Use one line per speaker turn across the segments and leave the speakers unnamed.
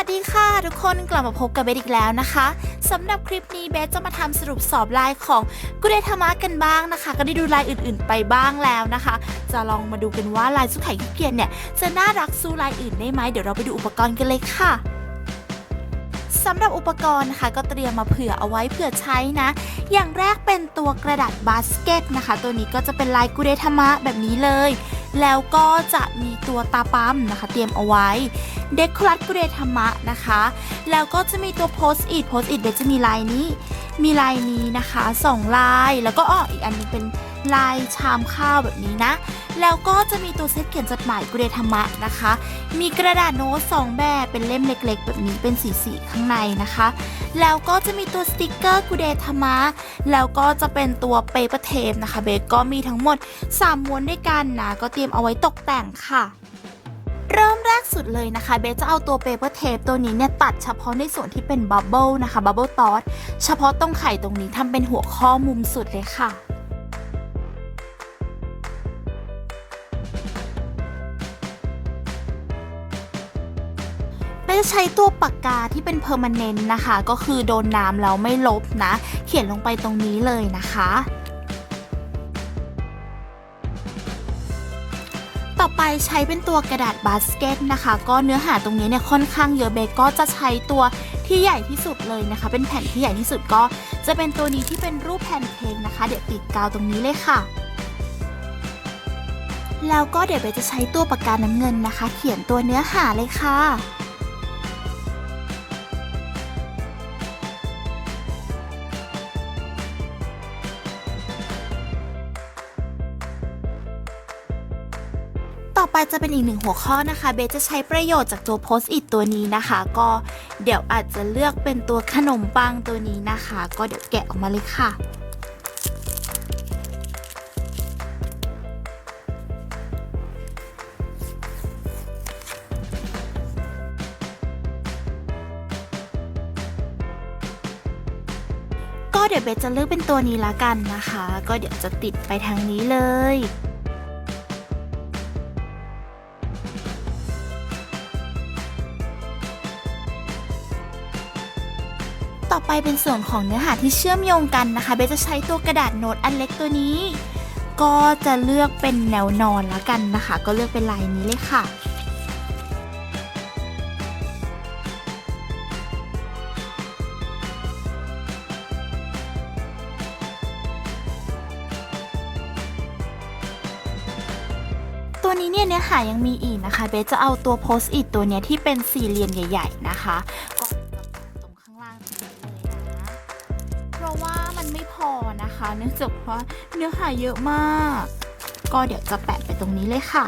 วัสดีค่ะ ทุกคนกลับมาพบกับเบสอีกแล้วนะคะสำหรับคลิปนี้เบสจะมาทำสรุปสอบลายของกุเดธรรมะกันบ้างนะคะ ก็ได้ดูลายอื่นๆ ไปบ้างแล้วนะคะ จะลองมาดูกันว่าลายสุขไข่ขี้เกียจเนี่ยจะน่ารักสู้ลายอื่นได้ไหมเดี๋ยวเราไปดูอุปกรณ์กันเลยค่ะ สำหรับอุปกรณ์นะคะก็เตรียมมาเผื่อเอาไว้เผื่อใช้นะ อย่างแรกเป็นตัวกระดาษบาสเกตนะคะ ตัวนี้ก็จะเป็นลายกุเดธรรมะแบบนี้เลย แล้วก็จะมีตัวตาปั๊มนะคะ เตรียมเอาไว้เดคอรัสกุเดธรรมะนะคะ แล้วก็จะมีตัวโพสต์อิทโพสต์อิทเดี๋ยวจะมีลายนี้ มีลายนี้นะคะสองลายแล้วก็อ้ออีกอันนึงเป็น ลายชามข้าวแบบนี้นะ แล้วก็จะมีตัวเซตเขียนจดหมายกุเดธรรมะนะคะ มีกระดาษโน้ตสองแบบเป็นเล่มเล็ก ๆ แบบนี้เป็นสีสีๆข้างในนะคะ แล้วก็จะมีตัวสติกเกอร์กุเดธรรมะ แล้วก็จะเป็นตัวเปเปอร์เทปนะคะเบสก็มีทั้งหมด 3ม้วนด้วยกันนะก็เตรียมเอาไว้ตกแต่งค่ะเริ่มแรกสุดเลยนะคะ เบสจะเอาตัวเปเปอร์เทปตัวนี้เนี่ยตัดเฉพาะในส่วนที่เป็นบับเบิลนะคะบับเบิลตอสเฉพาะตรงไข่ตรงนี้ทำเป็นหัวข้อมุมสุดเลยค่ะ เบสจะใช้ตัวปากกาที่เป็นเพอร์ม n เนนต์นะคะ ก็คือโดนน้ำแล้วไม่ลบนะ เขียนลงไปตรงนี้เลยนะคะต่อไปใช้เป็นตัวกระดาษบาสเกตนะคะ ก็เนื้อหาตรงนี้เนี่ยค่อนข้างเยอะเบก็จะใช้ตัวที่ใหญ่ที่สุดเลยนะคะ เป็นแผ่นที่ใหญ่ที่สุดก็จะเป็นตัวนี้ที่เป็นรูปแผ่นเค้กนะคะ เดี๋ยวติดกาวตรงนี้เลยค่ะ แล้วก็เดี๋ยวเบจะใช้ตัวปากกาน้ำเงินนะคะ เขียนตัวเนื้อหาเลยค่ะ ต่อไปจะเป็นอีกหนึ่งหัวข้อนะคะ เบสจะใช้ประโยชน์จากตัวโพสต์อิทตัวนี้นะคะ ก็เดี๋ยวอาจจะเลือกเป็นตัวขนมปังตัวนี้นะคะ ก็เดี๋ยวแกะออกมาเลยค่ะก็เดี๋ยวเบสจะเลือกเป็นตัวนี้ละกันนะคะ ก็เดี๋ยวจะติดไปทางนี้เลย ต่อไปเป็นส่วนของเนื้อหาที่เชื่อมโยงกันนะคะเบสจะใช้ตัวกระดาษโน้ตอันเล็กตัวนี้ ก็จะเลือกเป็นแนวนอนละกันนะคะ ก็เลือกเป็นลายนี้เลยค่ะตัวนี้เนี่ยเนื้อหายังมีอีกนะคะ เบสจะเอาตัวโพสต์อิทตัวเนี้ยที่เป็นสี่เหลี่ยมใหญ่ ๆ นะคะ ราะว่ามันไม่พอนะคะ เนื่องจากว่าเนื้อหาเยอะมาก ก็เดี๋ยวจะแปะไปตรงนี้เลยค่ะ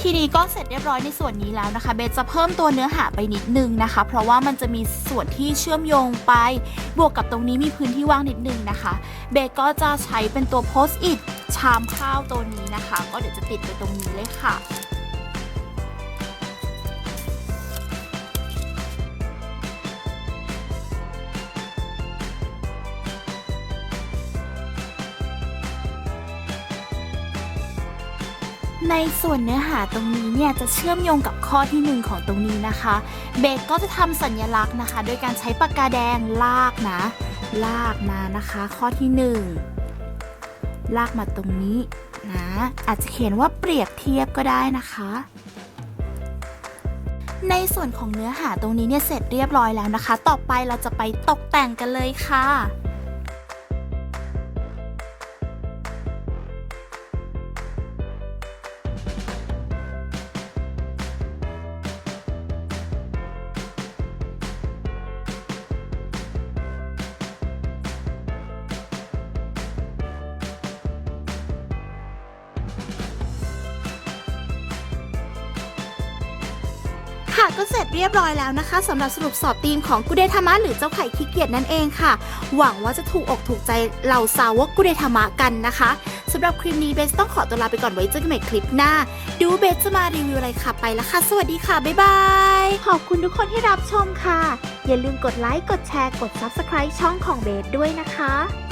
ทีนี้ก็เสร็จเรียบร้อยในส่วนนี้แล้วนะคะ เบสจะเพิ่มตัวเนื้อหาไปนิดนึงนะคะ เพราะว่ามันจะมีส่วนที่เชื่อมโยงไป บวกกับตรงนี้มีพื้นที่ว่างนิดนึงนะคะ เบสก็จะใช้เป็นตัวโพสต์อิทามข้าวตัวนี้นะคะ ก็เดี๋ยวจะติดไปตรงนี้เลยค่ะในส่วนเนื้อหาตรงนี้เนี่ยจะเชื่อมโยงกับข้อที่หนึ่งของตรงนี้นะคะ เบสก็จะทำสัญลักษณ์นะคะ โดยการใช้ปากกาแดงลากนะ ลากมานะคะ ข้อที่หนึ่ง ลากมาตรงนี้นะอาจจะเขียนว่าเปรียบเทียบก็ได้นะคะ ในส่วนของเนื้อหาตรงนี้เนี่ยเสร็จเรียบร้อยแล้วนะคะ ต่อไปเราจะไปตกแต่งกันเลยค่ะ ค่ะก็เสร็จเรียบร้อยแล้วนะคะสำหรับสรุปสอบทีมของกุเดธรรมะหรือเจ้าไข่ขี้เกียจนั่นเองค่ะ หวังว่าจะถูกอกถูกใจเหล่าสาวกกุเดธรรมะกันนะคะสำหรับคลิปนี้เบสต้องขอตัวลาไปก่อนไว้เจอกันใหม่คลิปหน้า ดูเบสจะมารีวิวอะไรค่ะไปล้วค่ะ สวัสดีค่ะ บ๊ายบาย ขอบคุณทุกคนที่รับชมค่ะ อย่าลืมกดไลค์กดแชร์กด Subscribe ช่องของเบสด้วยนะคะ